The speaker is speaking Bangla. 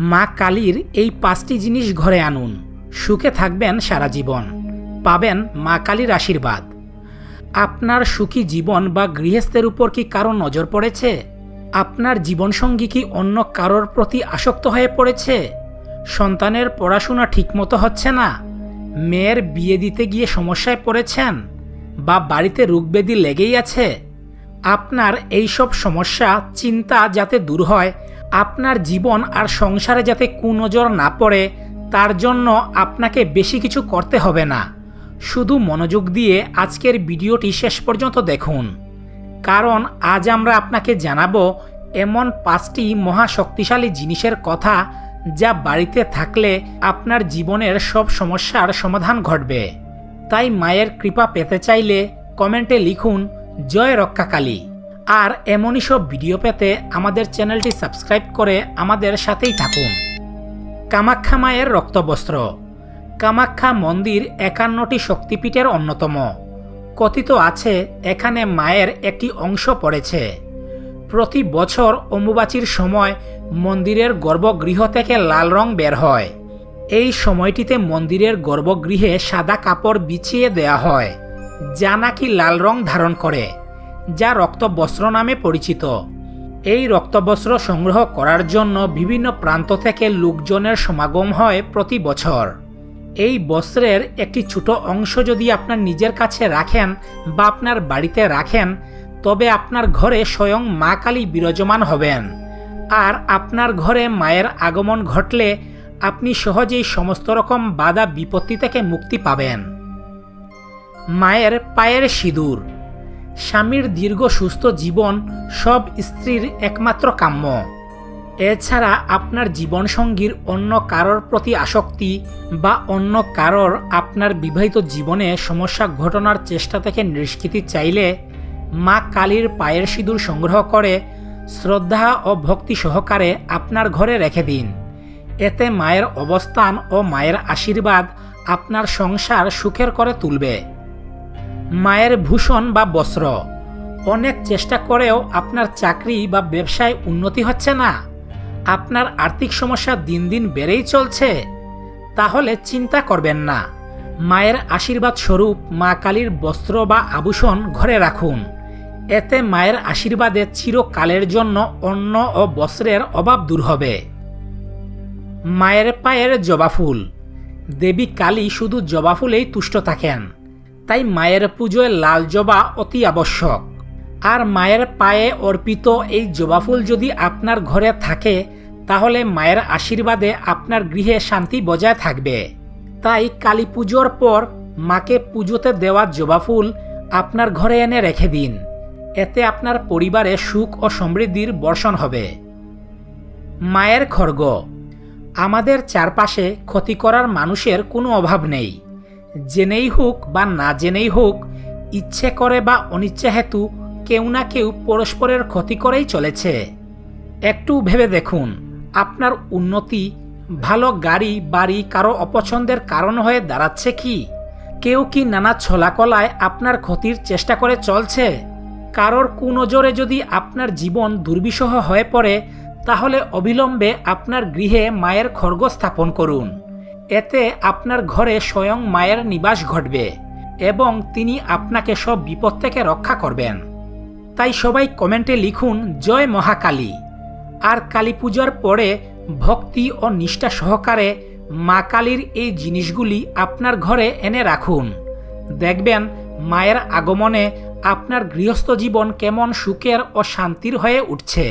মা কালীর এই পাঁচটি জিনিস ঘরে আনুন। সুখে থাকবেন সারা জীবন। পাবেন মা কালীর আশীর্বাদ। আপনার সুখী জীবন বা গৃহস্থের উপর কি কারও নজর পড়েছে? আপনার জীবনসঙ্গী কি অন্য কারোর প্রতি আসক্ত হয়ে পড়েছে? সন্তানের পড়াশোনা ঠিকমতো হচ্ছে না? মেয়ের বিয়ে দিতে গিয়ে সমস্যায় পড়েছেন? বা বাড়িতে রোগব্যাধি লেগেই আছে? আপনার এইসব সমস্যা, চিন্তা যাতে দূর হয় আপনার জীবন আর সংসারে যাতে কুনজর না পড়ে, তার জন্য আপনাকে বেশি কিছু করতে হবে না। শুধু মনোযোগ দিয়ে আজকের ভিডিওটি শেষ পর্যন্ত দেখুন। কারণ আজ আমরা আপনাকে জানাব এমন পাঁচটি মহাশক্তিশালী জিনিসের কথা যা বাড়িতে থাকলে আপনার জীবনের সব সমস্যার সমাধান ঘটবে। তাই মায়ের কৃপা পেতে চাইলে কমেন্টে লিখুন, জয় রক্ষাকালী। আর এমনই সব ভিডিও পেতে আমাদের চ্যানেলটি সাবস্ক্রাইব করে আমাদের সাথেই থাকুন। কামাখ্যা মায়ের রক্তবস্ত্র। কামাখ্যা মন্দির একান্নটি শক্তিপীঠের অন্যতম। কথিত আছে, এখানে মায়ের একটি অংশ পড়েছে। প্রতি বছর অম্বুবাচীর সময় মন্দিরের গর্ভগৃহ থেকে লাল রং বের হয়। এই সময়টিতে মন্দিরের গর্ভগৃহে সাদা কাপড় বিছিয়ে দেয়া হয়, যা নাকি লাল রং ধারণ করে। যা রক্তবস্ত্র নামে পরিচিত। এই রক্তবস্ত্র সংগ্রহ করার জন্য বিভিন্ন প্রান্ত থেকে লোকজনের সমাগম হয় প্রতি বছর। এই বস্ত্রের একটি ছোট অংশ যদি আপনার নিজের কাছে রাখেন বা আপনার বাড়িতে রাখেন, তবে আপনার ঘরে স্বয়ং মা কালী বিরাজমান হবেন। আর আপনার ঘরে মায়ের আগমন ঘটলে আপনি সহজেই সমস্ত রকম বাধা বিপত্তি থেকে মুক্তি পাবেন। মায়ের পায়ের সিঁদুর স্বামীর দীর্ঘ সুস্থ জীবন সব স্ত্রীর একমাত্র কাম্য। এছাড়া আপনার জীবনসঙ্গীর অন্য কারোর প্রতি আসক্তি বা অন্য কারোর আপনার বিবাহিত জীবনে সমস্যা ঘটনার চেষ্টা থেকে নিষ্কৃতি চাইলে মা কালীর পায়ের সিঁদুর সংগ্রহ করে শ্রদ্ধা ও ভক্তি সহকারে আপনার ঘরে রেখে দিন। এতে মায়ের অবস্থান ও মায়ের আশীর্বাদ আপনার সংসার সুখের করে তুলবে। মায়ের ভূষণ বা বস্ত্র। অনেক চেষ্টা করেও আপনার চাকরি বা ব্যবসায় উন্নতি হচ্ছে না। আপনার আর্থিক সমস্যা দিন দিন বেড়েই চলছে। তাহলে চিন্তা করবেন না। মায়ের আশীর্বাদ স্বরূপ মা কালীর বস্ত্র বা আভূষণ ঘরে রাখুন। এতে মায়ের আশীর্বাদে চিরকালের জন্য অন্ন ও বস্ত্রের অভাব দূর হবে। মায়ের পায়ের জবা ফুল। দেবী কালী শুধু জবা ফুলেই তুষ্ট থাকেন। তাই মায়ের পুজোয় লাল জবা অতি আবশ্যক। আর মায়ের পায়ে অর্পিত এই জবা ফুল যদি আপনার ঘরে থাকে, তাহলে মায়ের আশীর্বাদে আপনার গৃহে শান্তি বজায় থাকবে। তাই কালী পুজোর পর মাকে পুজোতে দেওয়া জবা ফুল আপনার ঘরে এনে রেখে দিন। এতে আপনার পরিবারে সুখ ও সমৃদ্ধির বর্ষণ হবে। মায়ের খর্গ। আমাদের চারপাশে ক্ষতি করার মানুষের কোনো অভাব নেই। জেনেই হোক বা না জেনেই হোক, ইচ্ছে করে বা অনিচ্ছা হেতু কেউ না কেউ পরস্পরের ক্ষতি করেই চলেছে। একটু ভেবে দেখুন, আপনার উন্নতি, ভালো গাড়ি, বাড়ি, কারও অপছন্দের কারণ হয়ে দাঁড়াচ্ছে কি? কেউ কি নানা ছলাকলায় আপনার ক্ষতির চেষ্টা করে চলছে? কারোর কুনজরে যদি আপনার জীবন দুর্বিষহ হয়ে পড়ে, তাহলে অবিলম্বে আপনার গৃহে মায়ের খর্গ স্থাপন করুন। এতে আপনার ঘরে স্বয়ং মায়ের নিবাস ঘটবে এবং তিনি আপনাকে সব বিপদ থেকে রক্ষা করবেন। তাই সবাই কমেন্টে লিখুন, জয় মহাকালী। আর কালী পূজার পরে ভক্তি ও নিষ্ঠা সহকারে মা কালীর এই জিনিসগুলি আপনার ঘরে এনে রাখুন। দেখবেন মায়ের আগমনে আপনার গৃহস্থ জীবন কেমন সুখের ও শান্তির হয়ে উঠছে।